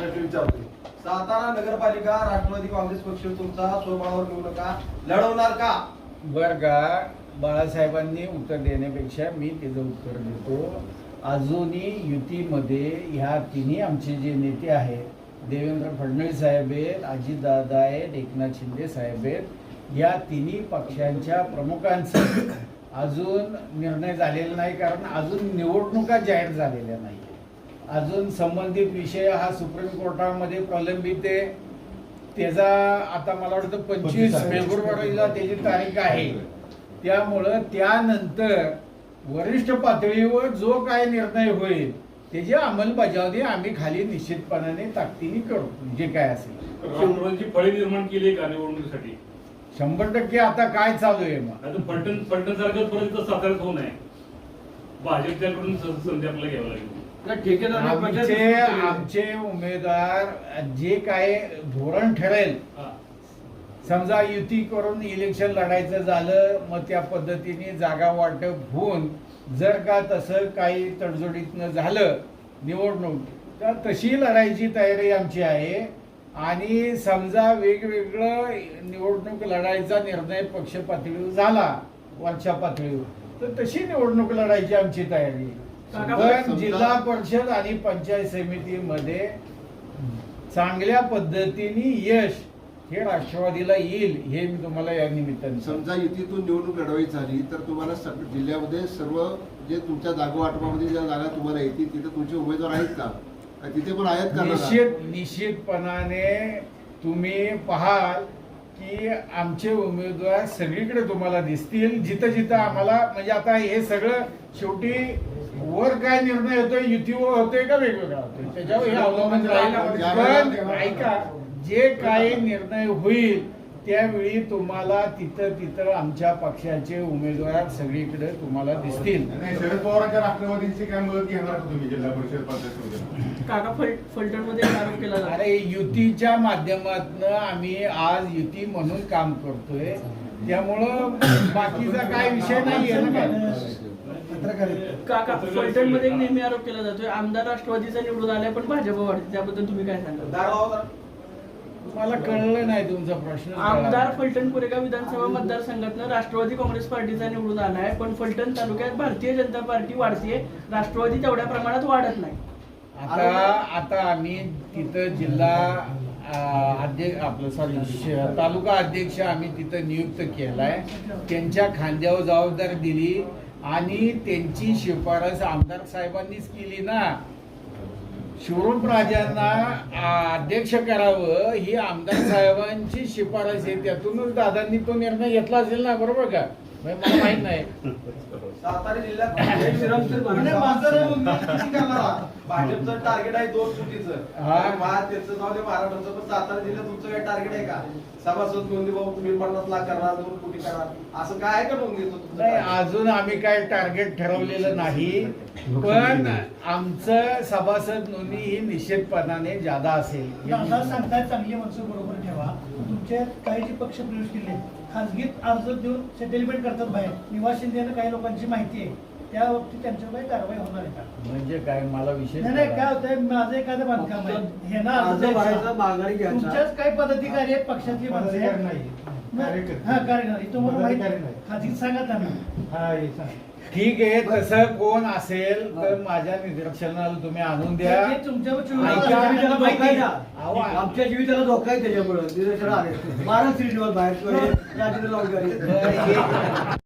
विचारतोय सातारा नगरपालिका राष्ट्रवादी काँग्रेस पक्ष तुमचा स्वभावावर स्वबळावर निवडणुका लढवणार का? बर का बाळासाहेबांनी उत्तर देण्यापेक्षा मी त्याचं उत्तर देतो. अजूनही युतीमध्ये ह्या तिन्ही आमचे जे नेते आहेत देवेंद्र फडणवीस साहेब आहेत अजितदादा आहेत एकनाथ शिंदे साहेब आहेत या तिन्ही पक्षांच्या प्रमुखांचा अजून निर्णय झालेला नाही कारण अजून निवडणुका जाहीर झालेल्या नाही अजून संबंधित विषय हा सुप्रीम कोर्टामध्ये प्रलंबित आहे. त्याचा आता मला वाटतं पंचवीस फेब्रुवारीला त्याची तारीख आहे. त्यामुळं त्यानंतर वरिष्ठ पातळीवर जो काय निर्णय होईल त्याची अंमलबजावणी आम्ही खाली निश्चितपणाने ताकदीने करू जे काय असेल. फळी निर्माण केली का निवडणुकीसाठी? शंभर टक्के आता काय चालू आहे मग? आता फलटण फलटण सारखं परत साताऱ्यात होऊ नये. भाजपच्याकडून संधी आपल्याला घ्यावं लागेल. आमचे आमचे उमेदवार जे काय धोरण ठरेल. समजा युती करून इलेक्शन लढायचं झालं मग त्या पद्धतीने जागा वाटप होऊन जर का तसं काही तडजोडीतनं झालं निवडणूक तर तशी लढायची तयारी आमची आहे. आणि समजा वेगवेगळं निवडणूक लढायचा निर्णय पक्ष पातळीवर झाला वरच्या पातळीवर तर तशी निवडणूक लढायची आमची तयारी पण जिल्हा परिषद आणि पंचायत समितीमध्ये चांगल्या पद्धतीने यश हे राष्ट्रवादीला येईल हे मी तुम्हाला या निमित्ताने. समजा युतीतून निवडणूक लढवायची झाली तर तुम्हाला जिल्ह्यामध्ये सर्व जे तुमच्या जागा वाटपामध्ये ज्या जागा तुम्हाला येतील तिथे तुमचे उमेदवार आहेत का? का तिथे पण आहेत का निश्चित निश्चितपणाने तुम्ही पाहाल की आमचे उमेदवार सगळीकडे तुम्हाला दिसतील. जिथं जिथं आम्हाला म्हणजे आता हे सगळं शेवटी वर काय निर्णय होतोय युतीवर होतोय का वेगवेगळा होतोय? त्याच्यावर हे अवलंबून राहील. पण ऐका जे काही निर्णय होईल त्यावेळी तुम्हाला तिथं तिथं आमच्या पक्षाचे उमेदवार सगळीकडे तुम्हाला दिसतील. नाही, शरद पवारांच्या राष्ट्रवादीची काय मदत घेणार तुम्ही जिल्हा परिषद? काका फल फलटणमध्ये आरोप केला अरे युतीच्या माध्यमातनं आम्ही आज युती म्हणून काम करतोय. त्यामुळं बाकीचा काय विषय नाही आहे ना काय? काका फलटणमध्ये नेहमी आरोप केला जातोय. आमदार राष्ट्रवादीचा निवडून आलाय पण भाजप वाढते. त्याबद्दल तुम्ही काय सांगाल. मला कळलं नाही तुमचा प्रश्न. आमदार फलटण कोरेगाव विधानसभा मतदारसंघातनं राष्ट्रवादी काँग्रेस पार्टीचा निवडून आलाय पण फलटण तालुक्यात भारतीय जनता पार्टी वाढतीये. राष्ट्रवादी तेवढ्या प्रमाणात वाढत नाही. आता आता आम्ही तिथं जिल्हा अध्यक्ष आपलं सॉरी तालुका अध्यक्ष आम्ही तिथं नियुक्त केलाय. त्यांच्या खांद्यावर जबाबदारी दिली. आणि त्यांची शिफारस आमदार साहेबांनीच केली ना. शिवरूप राजांना अध्यक्ष करावं ही आमदार साहेबांची शिफारस आहे. त्यातूनच दादांनी तो निर्णय घेतला असेल ना बरोबर का? मला माहीत नाही. सातारा जिल्ह्यात? भाजपचं टार्गेट आहे दोन कोटीचं. हा. आणि महा- त्याचं जाऊ दे महाराष्ट्राचं पण सातारा जिल्ह्यात तुमचं काय टार्गेट आहे का? सभासद नोंदी भाऊ तुम्ही पन्नास लाख करणार दोन कोटी करणार. असं काय का नाही? अजून आम्ही काय टार्गेट ठरवलेलं नाही पण आमचं सभासद नोंदणी ही निश्चितपणाने जादा असेल. दादा सांगताय चांगली माणसं बरोबर ठेवा. तुमचे काही जे पक्ष प्रवेश केले. खासगीत अर्ज देऊन सेटलमेंट करतात बाहेर. निवासी देणं काही लोकांची माहिती आहे. त्या बाबतीत त्यांच्यावर काही कारवाई होणार आहे का? म्हणजे काय? मला विशेष नाही नाही काय होतंय? माझं एखादं बांधकाम आहे. हे ना अर्ज. तुमच्याच काही पदाधिकारी आहेत पक्षातली माणसं आहेत. नाही. हा तुम्हाला माहिती सांगा त्यांना. हा, हे सांग. ठीक आहे तसं कोण असेल तर माझ्या निदर्शनाला तुम्ही आणून द्या. ते तुमच्यावर चोवीस ऐका. तास त्यांना माहिती आहे. अहो, आमच्या जीविताला धोका आहे त्याच्यामुळे. महाराष्ट्र बाहेर राजेंद्र लावून बरं, एक-